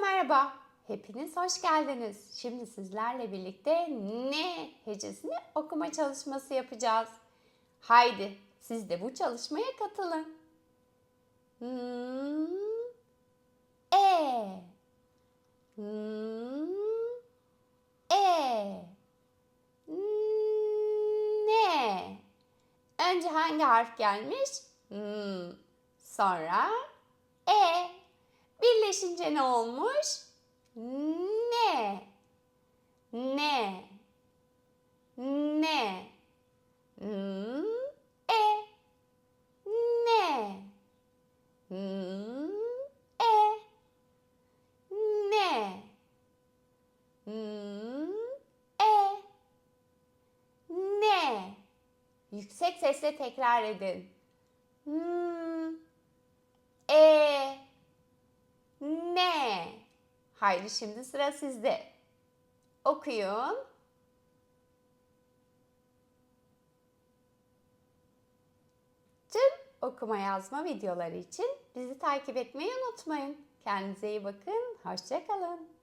merhaba. Hepiniz hoş geldiniz. Şimdi sizlerle birlikte ne hecesini okuma çalışması yapacağız. Haydi siz de bu çalışmaya katılın. Hmm, e. Hmm, e. Ne. Önce hangi harf gelmiş? Hmm. Sonra. Birleşince ne olmuş? Ne? Ne? Ne? Hmm, e. Ne? Hmm, e. Ne? Hmm, e. Ne? Yüksek sesle tekrar edin. Hmm, e. Ne? Haydi şimdi sıra sizde. Okuyun. Tüm okuma yazma videoları için bizi takip etmeyi unutmayın. Kendinize iyi bakın. Hoşçakalın.